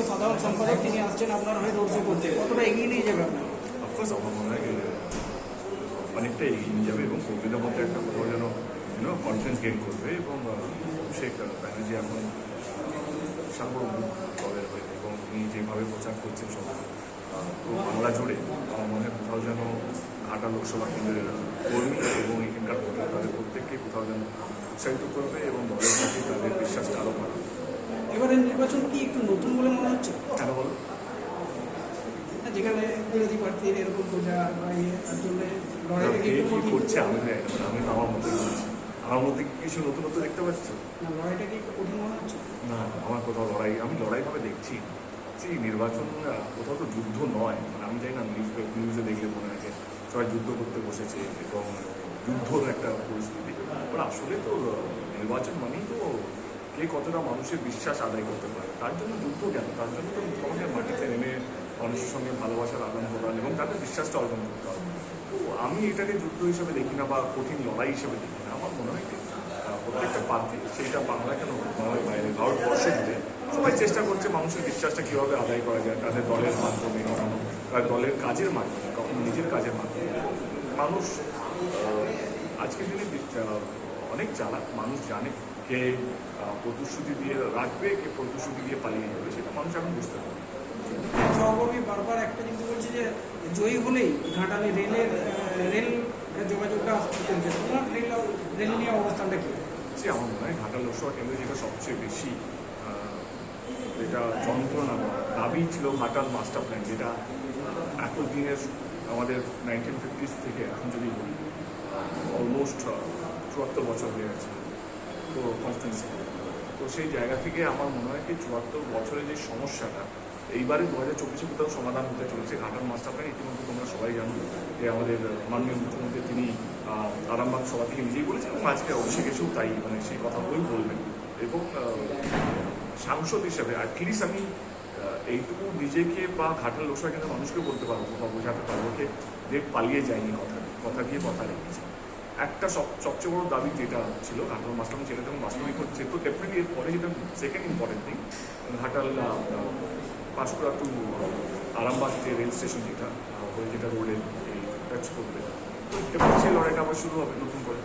স্থানীয় সাধারণ সম্পাদক তিনি আসছেন আপনার হয়ে রোড শো করতে। কতটা এগিয়ে নিয়ে যাবে আপনার? অফকোর্স আমার মনে হয় অনেকটা এগিয়ে নিয়ে যাবে এবং কর্মীদের মধ্যে একটা কোথাও যেন ইউনো কনফিডেন্স গেইন করবে এবং অভিষেক ব্যানার্জি এখন সার্বভৌম হয়ে এবং উনি যেভাবে প্রচার করছেন সব বাংলা জুড়ে, আমার মনে হয় কোথাও যেন ঘাটা লোকসভা কেন্দ্রের কর্মী এবং এখানকার ভোটার তাদের প্রত্যেককে কোথাও যেন উৎসাহিত করবে এবং দলের প্রতি তাদের বিশ্বাসটা আরও এবারের নির্বাচন কি একটু নতুন বলে মনে হচ্ছে? কেন বলো? যেখানে বিরোধী প্রার্থীর এরকম বোঝা বা ইয়ে তার জন্য লড়াইটা? করছে আমি না আমি আমার মধ্যে আমার মধ্যে কিছু নতুনত্ব দেখতে পাচ্ছ? না লড়াইটা কি কঠিন মনে হচ্ছে? না আমার কোথাও লড়াই আমি লড়াইভাবে দেখছি। সেই নির্বাচন কোথাও তো যুদ্ধ নয় মানে আমি জানি না নিউজ নিউজে দেখলে মনে হয় যে সবাই যুদ্ধ করতে বসেছে এবং যুদ্ধর একটা পরিস্থিতি। আসলে তো নির্বাচন মানেই তো কে কতটা মানুষের বিশ্বাস আদায় করতে পারে, তার জন্য যুদ্ধ কেন? তার জন্য তো তোমাকে মাটিতে নেমে মানুষের সঙ্গে ভালোবাসার আদান প্রদান এবং তাদের বিশ্বাসটা অর্জন করতে হবে। তো আমি এটাকে যুদ্ধ হিসেবে দেখি না বা কঠিন লড়াই হিসেবে দেখি না। আমার মনে হয় প্রত্যেকটা প্রার্থী সেইটা বাংলা কেন বাংলার বাইরে, ভারতবর্ষ জুড়ে সবাই চেষ্টা করছে মানুষের বিশ্বাসটা কীভাবে আদায় করা যায়, তাদের দলের মাধ্যমে কখনো দলের কাজের মাধ্যমে, কখনো নিজের কাজের মাধ্যমে। মানুষ আজকের দিনে অনেক চালাক মানুষ জানে কে প্রতিশ্রুতি দিয়ে রাখবে কে প্রতিশ্রুতি দিয়ে পালিয়ে যাবে সেটা মানুষ এখন বুঝতে পারে সহকর্মী বারবার একটা জিনিস বলছে যে জয়ী হলেই ঘাটালে রেলের রেল যোগাযোগটা তোমার রেল রেল নিয়ে অবস্থানটা কি? যে আমার মনে হয় ঘাটা লোকসভা কেন্দ্রে যেটা সবচেয়ে বেশি যেটা যন্ত্রণা দাবি ছিল ঘাটাল মাস্টার প্ল্যান যেটা এতদিনের আমাদের নাইনটিন ফিফটিস থেকে এখন যদি বলি অলমোস্ট চুয়াত্তর বছর হয়ে গেছে। তো কনস্টেন্সি তো সেই জায়গা থেকে আমার মনে হয় কি চুয়াত্তর বছরের যে সমস্যাটা, এইবারে দু হাজার চব্বিশে কোথাও সমাধান হতে চলেছে। ঘাটাল মাস্টার প্ল্যান ইতিমধ্যে তোমরা সবাই জানো যে আমাদের মাননীয় মুখ্যমন্ত্রী তিনি আরামবাগ সভা থেকে নিজেই বলেছেন এবং আজকে অভিষেক এসেও তাই মানে সেই কথাগুলোই বলবেন। এবং সাংসদ হিসেবে অ্যাটলিস্ট আমি এইটুকু নিজেকে বা ঘাটাল লোকসভা কেন্দ্রের মানুষকে বলতে পারব বা বোঝাতে পারব যে পালিয়ে যায়নি কথা কথা দিয়ে কথা রেখেছে। একটা সব, সবচেয়ে বড় দাবি যেটা ছিল, ঘাটাল মাস্টার সেটা যখন বাস্তবিক করছে তো ডেফিনেটলি এর পরে যেটা second important thing Ghatal Panskura to Arambag যে রেল স্টেশন যেটা ওই যেটা রোডে টাচ করবে। তো সেই লড়াইটা আবার শুরু হবে নতুন করে।